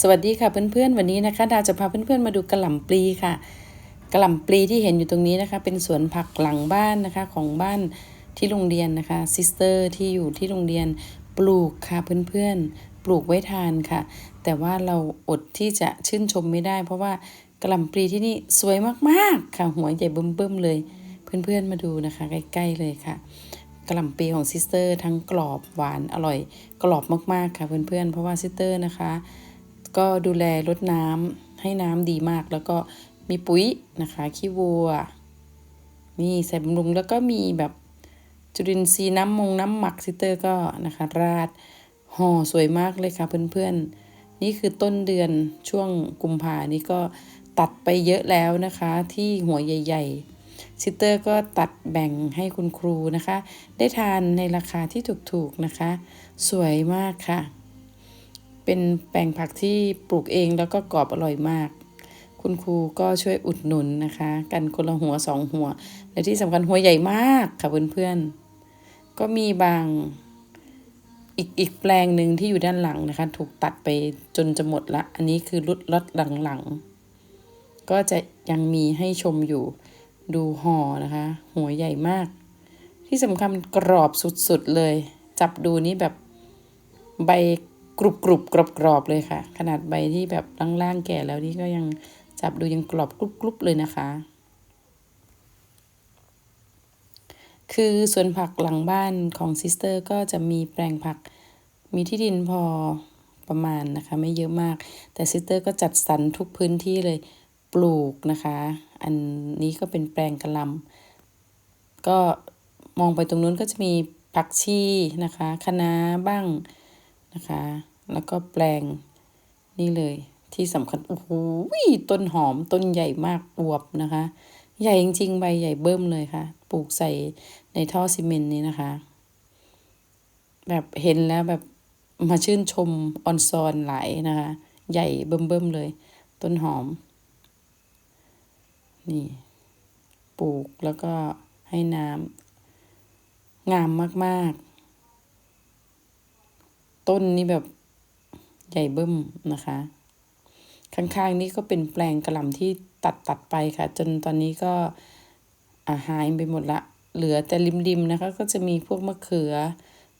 สวัสดีค่ะเพื่อนๆวันนี้นะคะดาวจะพาเพื่อนๆมาดูกระหล่ำปลีค่ะกระหล่ำปลีที่เห็นอยู่ตรงนี้นะคะ เป็นสวนผักหลังบ้านนะคะของบ้านที่โรงเรียนนะคะซิสเตอร์ที่อยู่ที่โรงเรียนปลูกค่ะเพื่อนๆปลูกไว้ทานค่ะ แต่ว่าเราอดที่จะชื่นชมไม่ได้ เพราะว่ากระหล่ำปลีที่นี่สวยมากๆค่ะหัวใหญ่เบิ่มๆเลย เพื่อนๆมาดูนะคะใกล้ๆเลยค่ะกระหล่ำปลีของซิสเตอร์ทั้งกรอบหวานอร่อยกรอบมากๆค่ะเพื่อนๆเพราะว่าซิสเตอร์นะคะ ก็ดูแลรดน้ำให้น้ำดีมาก แล้วก็มีปุ๋ยนะคะขี้วัว นี่ใส่บำรุงแล้วก็มีแบบจุลินทรีย์น้ำมงน้ำหมักซิเตอร์ก็นะคะราดห่อสวยมากเลยค่ะเพื่อนๆ นี่คือต้นเดือนช่วงกุมภานี่ก็ตัดไปเยอะแล้วนะคะที่หัวใหญ่ ๆ ซิเตอร์ก็ตัดแบ่งให้คุณครูนะคะ ได้ทานในราคาที่ถูกๆนะคะ สวยมากค่ะ เป็นแปลงผักที่ปลูกเองแล้วก็กรอบอร่อยมาก คุณครูก็ช่วยอุดหนุนนะคะ กันคนละหัวสองหัว และที่สำคัญหัวใหญ่มากค่ะเพื่อนๆ ก็มีบางอีกอีกแปลงหนึ่งที่อยู่ด้านหลังนะคะ ถูกตัดไปจนจะหมดละ อันนี้คือรุดลดหลังๆ ก็จะยังมีให้ชมอยู่ดูห่อนะคะ หัวใหญ่มาก ที่สำคัญกรอบสุดๆเลย จับดูนี่แบบใบ กรุบกรุบกรอบกรอบเลยค่ะ ขนาดใบที่แบบล่างๆแก่แล้วนี่ก็ยังจับดูยังกรอบกรุบกรุบเลยนะคะ คือสวนผักหลังบ้านของซิสเตอร์ก็จะมีแปลงผัก มีที่ดินพอประมาณนะคะ ไม่เยอะมาก แต่ซิสเตอร์ก็จัดสรรทุกพื้นที่เลยปลูกนะคะ อันนี้ก็เป็นแปลงกระลำก็มองไปตรงนู้นก็จะมีผักชีนะคะคะน้าบ้าง นะคะ แล้วก็แปลงนี่เลยที่สำคัญ โอ้โหต้นหอมต้นใหญ่มากอวบนะคะ ใหญ่จริงๆใบใหญ่เบิ่มเลยค่ะ ปลูกใส่ในท่อซีเมนต์นี้นะคะ แบบเห็นแล้วแบบมาชื่นชมออนซอนหลายนะคะ ใหญ่เบิ่มๆเลย ต้นหอม นี่ ปลูกแล้วก็ให้น้ำงามมาก ๆ ต้นนี้แบบใหญ่เบิ่มนะคะ ข้างๆนี้ก็เป็นแปลงกระหล่ำที่ตัดตัดไปค่ะ จนตอนนี้ก็อาหายไปหมดละ เหลือแต่ริมๆนะคะ ก็จะมีพวกมะเขือ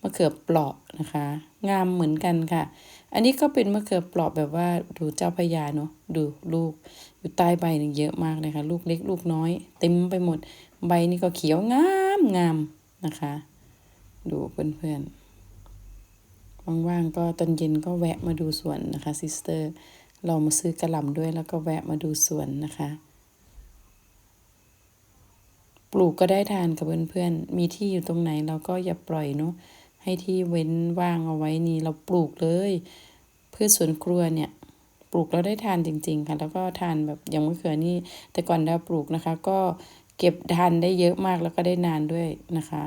มะเขือเปราะนะคะ งามเหมือนกันค่ะ อันนี้ก็เป็นมะเขือเปราะแบบว่าดูเจ้าพญาเนาะดูลูกอยู่ใต้ใบนึงเยอะมากเลยค่ะ ลูกเล็กลูกน้อย เต็มไปหมด ใบนี่ก็เขียวงามงามนะคะ ดูเพื่อนๆ ว่างๆก็ตอนเย็นก็แวะมาดูสวนนะคะซิสเตอร์เรามาซื้อกระหล่ำด้วยแล้วก็แวะมาดูสวนนะคะ ปลูกก็ได้ทานกับเพื่อนๆ มีที่อยู่ตรงไหนเราก็อย่าปล่อยเนาะให้ที่เว้นว่างเอาไว้นี่เราปลูกเลยพืชสวนครัวเนี่ยปลูกแล้วได้ทานจริง ๆ ค่ะ แล้วก็ทานแบบอย่างมะเขือนี่แต่ก่อนดาปลูกนะคะ ก็เก็บทานได้เยอะมากแล้วก็ได้นานด้วยนะคะ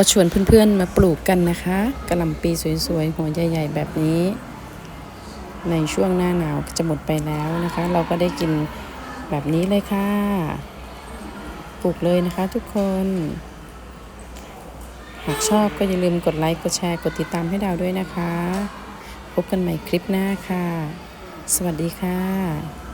ก็ชวนเพื่อนๆมาปลูกกันนะคะกระหล่ำปีสวยๆ หัวใหญ่ๆ แบบนี้ ในช่วงหน้าหนาวจะหมดไปแล้วนะคะ เราก็ได้กินแบบนี้เลยค่ะ ปลูกเลยนะคะทุกคน หากชอบก็อย่าลืมกดไลค์ กดแชร์ กดติดตามให้ดาวด้วยนะคะ พบกันใหม่คลิปหน้าค่ะ สวัสดีค่ะ